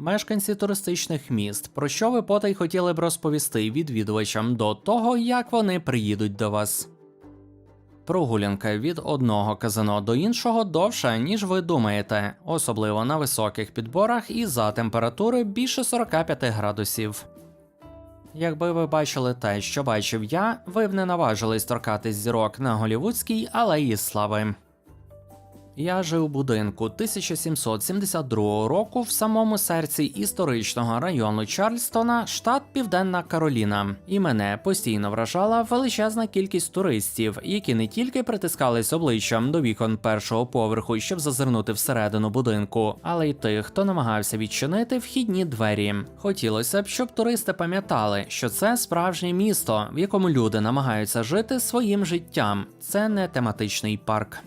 Мешканці туристичних міст, про що ви потай хотіли б розповісти відвідувачам до того, як вони приїдуть до вас? Прогулянка від одного казино до іншого довша, ніж ви думаєте, особливо на високих підборах і за температури більше 45 градусів. Якби ви бачили те, що бачив я, ви б не наважились торкатись зірок на голівудській алеї слави. Я жив у будинку 1772 року в самому серці історичного району Чарльстона, штат Південна Кароліна, і мене постійно вражала величезна кількість туристів, які не тільки притискались обличчям до вікон першого поверху, щоб зазирнути всередину будинку, але й тих, хто намагався відчинити вхідні двері. Хотілося б, щоб туристи пам'ятали, що це справжнє місто, в якому люди намагаються жити своїм життям. Це не тематичний парк.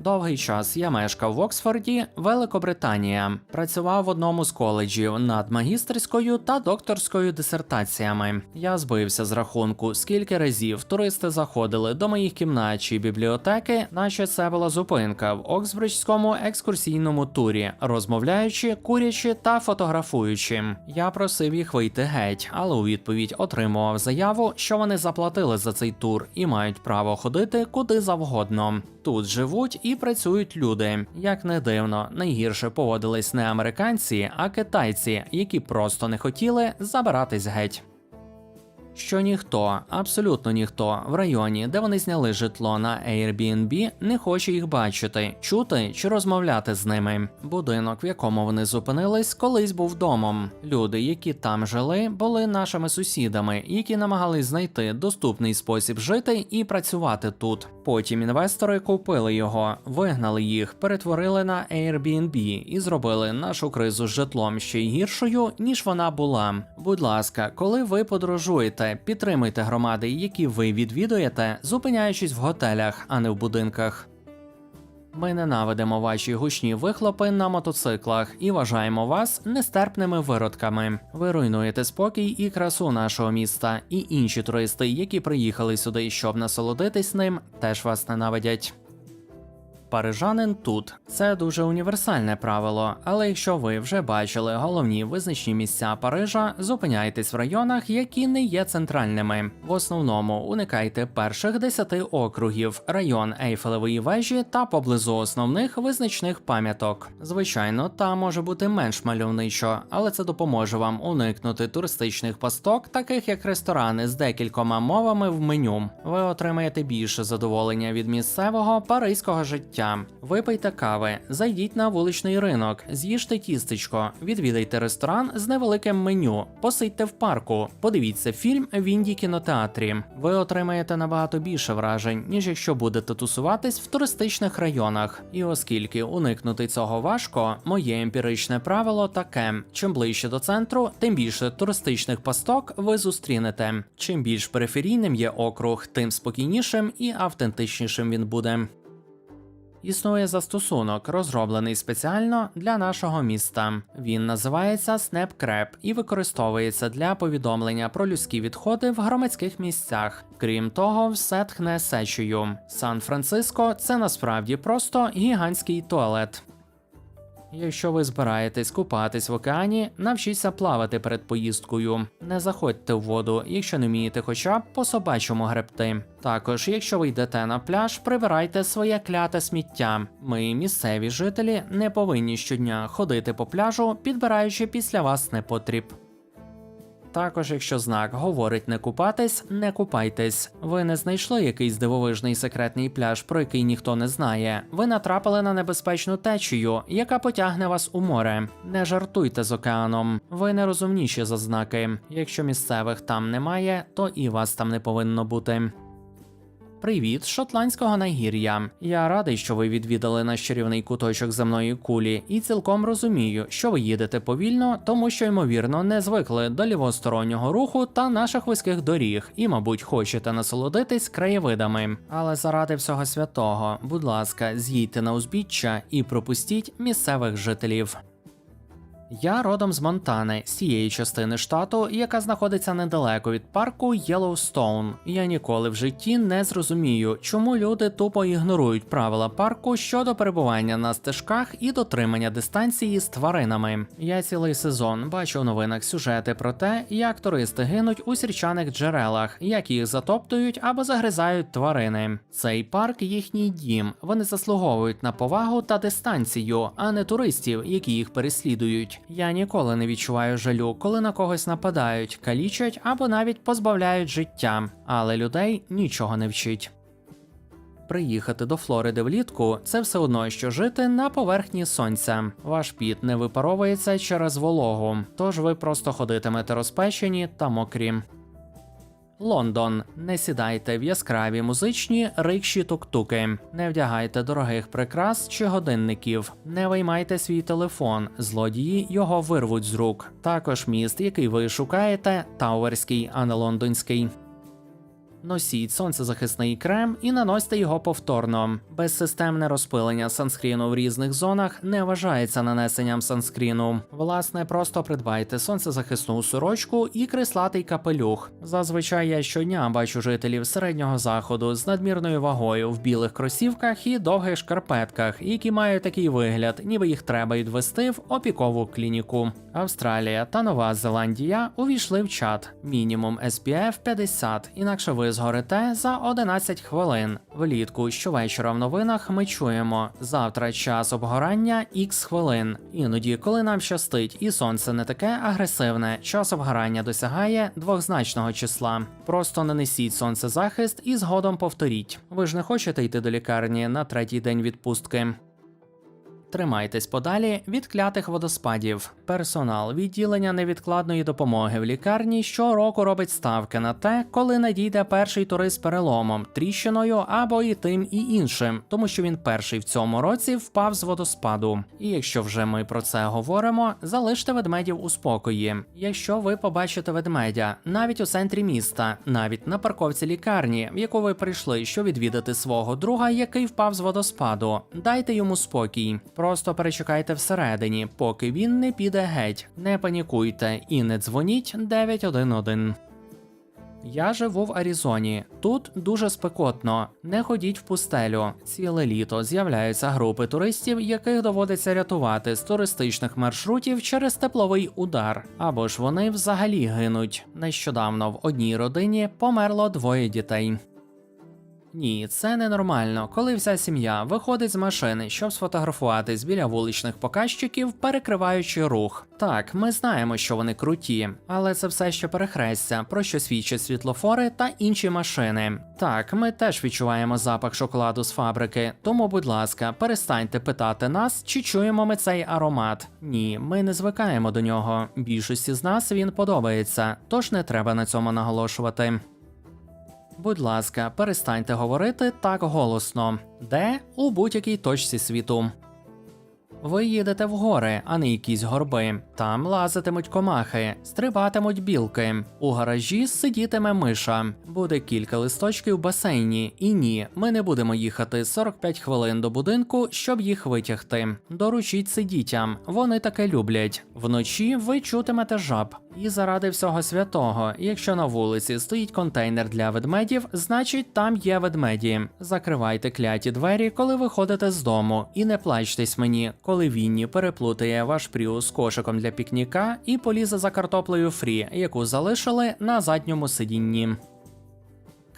Довгий час я мешкав в Оксфорді, Великобританія. Працював в одному з коледжів над магістерською та докторською дисертаціями. Я збився з рахунку, скільки разів туристи заходили до моїх кімнат чи бібліотеки, наче це була зупинка в Оксбриджському екскурсійному турі, розмовляючи, курячи та фотографуючи. Я просив їх вийти геть, але у відповідь отримував заяву, що вони заплатили за цей тур і мають право ходити куди завгодно. Тут живуть і працюють люди. Як не дивно, найгірше поводились не американці, а китайці, які просто не хотіли забиратись геть. Що ніхто, абсолютно ніхто в районі, де вони зняли житло на Airbnb, не хоче їх бачити, чути чи розмовляти з ними. Будинок, в якому вони зупинились, колись був домом. Люди, які там жили, були нашими сусідами, які намагались знайти доступний спосіб жити і працювати тут. Потім інвестори купили його, вигнали їх, перетворили на Airbnb і зробили нашу кризу з житлом ще й гіршою, ніж вона була. Будь ласка, коли ви подорожуєте, підтримуйте громади, які ви відвідуєте, зупиняючись в готелях, а не в будинках. Ми ненавидимо ваші гучні вихлопи на мотоциклах і вважаємо вас нестерпними виродками. Ви руйнуєте спокій і красу нашого міста, і інші туристи, які приїхали сюди, щоб насолодитись ним, теж вас ненавидять. Парижанин тут це дуже універсальне правило, але якщо ви вже бачили головні визначні місця Парижа, зупиняйтесь в районах, які не є центральними. В основному уникайте перших 10 округів, район Ейфелевої вежі та поблизу основних визначних пам'яток. Звичайно, там може бути менш мальовничо, але це допоможе вам уникнути туристичних пасток, таких як ресторани з декількома мовами в меню. Ви отримаєте більше задоволення від місцевого паризького життя. Випийте кави, зайдіть на вуличний ринок, з'їжте тістечко, відвідайте ресторан з невеликим меню, посидьте в парку, подивіться фільм в інді кінотеатрі. Ви отримаєте набагато більше вражень, ніж якщо будете тусуватись в туристичних районах. І оскільки уникнути цього важко, моє емпіричне правило таке: чим ближче до центру, тим більше туристичних пасток ви зустрінете. Чим більш периферійним є округ, тим спокійнішим і автентичнішим він буде. Існує застосунок, розроблений спеціально для нашого міста. Він називається SnapCrab і використовується для повідомлення про людські відходи в громадських місцях. Крім того, все тхне сечею. Сан-Франциско це насправді просто гігантський туалет. Якщо ви збираєтесь купатись в океані, навчіться плавати перед поїздкою. Не заходьте в воду, якщо не вмієте хоча б по собачому гребти. Також, якщо ви йдете на пляж, прибирайте своє кляте сміття. Ми, місцеві жителі, не повинні щодня ходити по пляжу, підбираючи після вас непотріб. Також, якщо знак говорить не купатись, не купайтесь. Ви не знайшли якийсь дивовижний секретний пляж, про який ніхто не знає. Ви натрапили на небезпечну течію, яка потягне вас у море. Не жартуйте з океаном. Ви не розумніші за знаки. Якщо місцевих там немає, то і вас там не повинно бути. Привіт, з шотландського нагір'я. Я радий, що ви відвідали наш чарівний куточок земної кулі, і цілком розумію, що ви їдете повільно, тому що ймовірно не звикли до лівостороннього руху та наших вузьких доріг, і, мабуть, хочете насолодитись краєвидами. Але заради всього святого, будь ласка, з'їдьте на узбіччя і пропустіть місцевих жителів. Я родом з Монтани, з цієї частини штату, яка знаходиться недалеко від парку Єлоустоун. Я ніколи в житті не зрозумію, чому люди тупо ігнорують правила парку щодо перебування на стежках і дотримання дистанції з тваринами. Я цілий сезон бачу у новинах сюжети про те, як туристи гинуть у сірчаних джерелах, як їх затоптують або загризають тварини. Цей парк їхній дім. Вони заслуговують на повагу та дистанцію, а не туристів, які їх переслідують. Я ніколи не відчуваю жалю, коли на когось нападають, калічать або навіть позбавляють життя, але людей нічого не вчить. Приїхати до Флориди влітку це все одно, що жити на поверхні сонця. Ваш піт не випаровується через вологу, тож ви просто ходитимете розпечені та мокрі. Лондон. Не сідайте в яскраві музичні рикші тук-туки. Не вдягайте дорогих прикрас чи годинників. Не виймайте свій телефон. Злодії його вирвуть з рук. Також міст, який ви шукаєте, Тауерський, а не лондонський. Носіть сонцезахисний крем і наносьте його повторно. Безсистемне розпилення санскріну в різних зонах не вважається нанесенням санскріну. Власне, просто придбайте сонцезахисну сорочку і крислатий капелюх. Зазвичай я щодня бачу жителів середнього заходу з надмірною вагою в білих кросівках і довгих шкарпетках, які мають такий вигляд, ніби їх треба відвести в опікову клініку. Австралія та Нова Зеландія увійшли в чат. Мінімум SPF 50, інакше ви згорите за 11 хвилин. Влітку щовечора в новинах ми чуємо завтра час обгорання X хвилин. Іноді, коли нам щастить і сонце не таке агресивне, час обгорання досягає двохзначного числа. Просто нанесіть сонцезахист і згодом повторіть. Ви ж не хочете йти до лікарні на третій день відпустки. Тримайтесь подалі від клятих водоспадів. Персонал відділення невідкладної допомоги в лікарні щороку робить ставки на те, коли надійде перший турист переломом, тріщиною або і тим і іншим, тому що він перший в цьому році впав з водоспаду. І якщо вже ми про це говоримо, залиште ведмедів у спокої. Якщо ви побачите ведмедя навіть у центрі міста, навіть на парковці лікарні, в яку ви прийшли, щоб відвідати свого друга, який впав з водоспаду, дайте йому спокій. Просто перечекайте всередині, поки він не піде геть. Не панікуйте і не дзвоніть 911. Я живу в Аризоні. Тут дуже спекотно. Не ходіть в пустелю. Ціле літо з'являються групи туристів, яких доводиться рятувати з туристичних маршрутів через тепловий удар. Або ж вони взагалі гинуть. Нещодавно в одній родині померло двоє дітей. Ні, це ненормально, коли вся сім'я виходить з машини, щоб сфотографуватись біля вуличних показчиків, перекриваючи рух. Так, ми знаємо, що вони круті, але це все ще перехрестя, про що свідчать світлофори та інші машини. Так, ми теж відчуваємо запах шоколаду з фабрики, тому, будь ласка, перестаньте питати нас, чи чуємо ми цей аромат. Ні, ми не звикаємо до нього. Більшості з нас він подобається, тож не треба на цьому наголошувати. Будь ласка, перестаньте говорити так голосно, де у будь-якій точці світу. Ви їдете в гори, а не якісь горби. Там лазитимуть комахи, стрибатимуть білки. У гаражі сидітиме миша. Буде кілька листочків в басейні. І ні, ми не будемо їхати 45 хвилин до будинку, щоб їх витягти. Доручіть це дітям, вони таке люблять. Вночі ви чутимете жаб. І заради всього святого, якщо на вулиці стоїть контейнер для ведмедів, значить там є ведмеді. Закривайте кляті двері, коли виходите з дому, і не плачтесь мені, коли Вінні переплутає ваш пріус з кошиком для пікніка і полізе за картоплею фрі, яку залишили на задньому сидінні.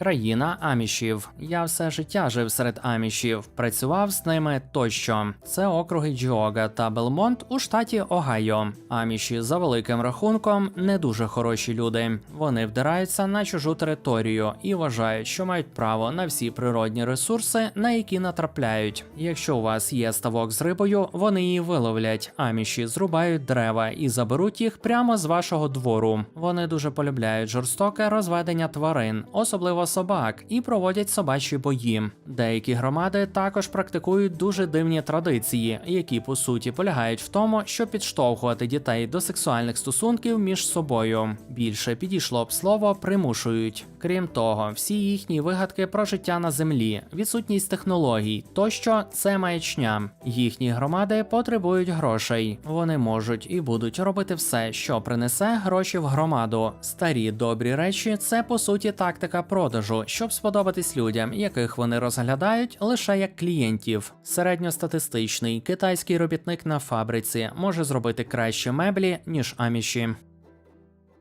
Країна амішів. Я все життя жив серед амішів, працював з ними тощо. Це округи Джіога та Белмонт у штаті Огайо. Аміші за великим рахунком не дуже хороші люди. Вони вдираються на чужу територію і вважають, що мають право на всі природні ресурси, на які натрапляють. Якщо у вас є ставок з рибою, вони її виловлять. Аміші зрубають дерева і заберуть їх прямо з вашого двору. Вони дуже полюбляють жорстоке розведення тварин, особливо собак і проводять собачі бої. Деякі громади також практикують дуже дивні традиції, які по суті полягають в тому, щоб підштовхувати дітей до сексуальних стосунків між собою. Більше підійшло б слово примушують. Крім того, всі їхні вигадки про життя на землі, відсутність технологій тощо це маячня. Їхні громади потребують грошей. Вони можуть і будуть робити все, що принесе гроші в громаду. Старі добрі речі це по суті тактика продажу, щоб сподобатись людям, яких вони розглядають лише як клієнтів. Середньостатистичний китайський робітник на фабриці може зробити кращі меблі ніж аміші.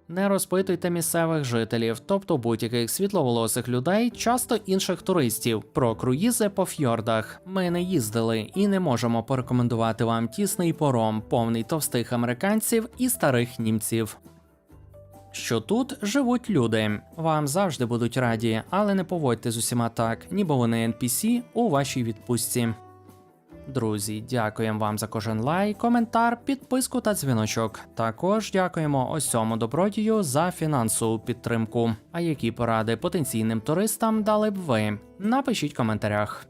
Не розпитуйте місцевих жителів, тобто будь-яких світловолосих людей, часто інших туристів, про круїзи по фьордах. Ми не їздили і не можемо порекомендувати вам тісний пором, повний товстих американців і старих німців. Що тут живуть люди. Вам завжди будуть раді, але не поводьте з усіма так, ніби вони NPC у вашій відпустці. Друзі, дякуємо вам за кожен лайк, коментар, підписку та дзвіночок. Також дякуємо ось цьому добродію за фінансову підтримку. А які поради потенційним туристам дали б ви? Напишіть в коментарях.